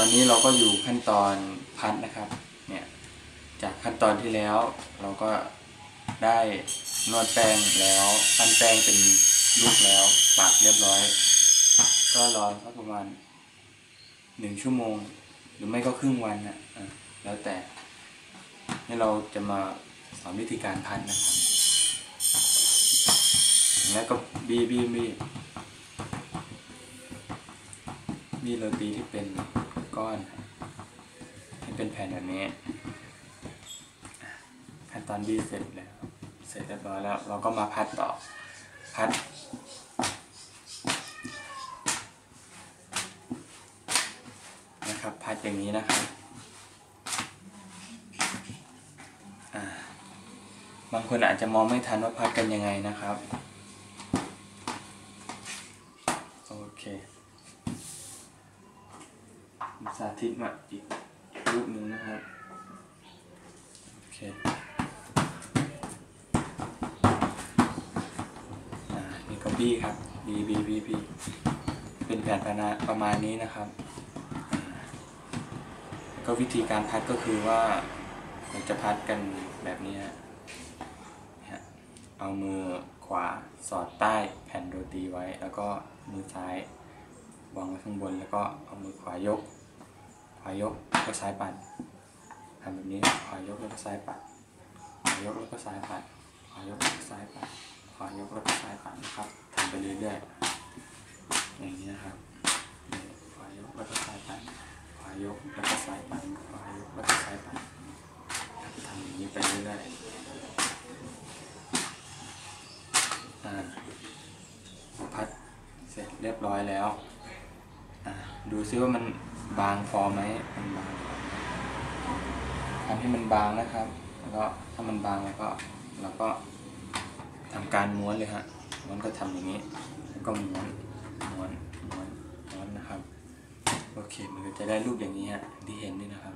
ตอนนี้เราก็อยู่ขั้นตอนพัดนะครับ เนี่ย จากขั้นตอนที่แล้วเราก็ได้นวดแป้งแล้วปั้นแป้งเป็นลูกแล้วปักเรียบร้อย ก็รอสักประมาณหนึ่งชั่วโมง หรือไม่ก็ครึ่งวันนะะแล้วแต่นี่เราจะมาสอนวิธีการพัดนะครับ แล้วก็บีบีบีบีโรตีที่เป็น ก้อนให้เป็นแผ่นแบบนี้ขั้นตอนบีเสร็จแล้ว เสร็จเรียบร้อยแล้ว เราก็มาพัดต่อ พัด นะครับ พัดอย่างนี้นะครับบางคนอาจจะมองไม่ทันว่าพัดกันยังไงนะครับ โอเค สาธิตมาอีกรูปหนึ่งนะครับโอเคอ่านี่ก็บี้ครับบีบีบีบีเป็นแผ่นประมาประมาณนี้นะครับ ก็วิธีการพัดก็คือว่าเราจะพัดกันแบบนี้ฮะเอามือขวาสอดใต้แผ่นโรตีไว้ แล้วก็มือซ้ายวางไว้ข้างบนแล้วก็เอามือขวายก ขวายกแล้วก็ซ้ายปัดทำแบบนี้ขวายกแล้วก็ซ้ายปัดขวายกแล้วก็ซ้ายปัดขวายกแล้วก็ซ้ายปัดขวายกแล้วก็ซ้ายปัดนะครับทำไปเรื่อยๆอย่างนี้นะครับขวายกแล้วก็ซ้ายปัดขวายกแล้วก็ซ้ายปัดขวายกแล้วก็ซ้ายปัดทำอย่างนี้ไปเรื่อยๆอ่าพัดเสร็จเรียบร้อยแล้วอ่าดูซิว่ามัน บางพอไหมมันบางพอไหมทำให้มันบางนะครับ แล้วก็ถ้ามันบางแล้วก็เราก็ทำการม้วนเลยฮะม้วนก็ทำอย่างนี้แล้วก็ม้วนม้วนม้วนม้วนนะครับโอเคมันก็จะได้รูปอย่างนี้ฮะที่เห็นนี่นะครับ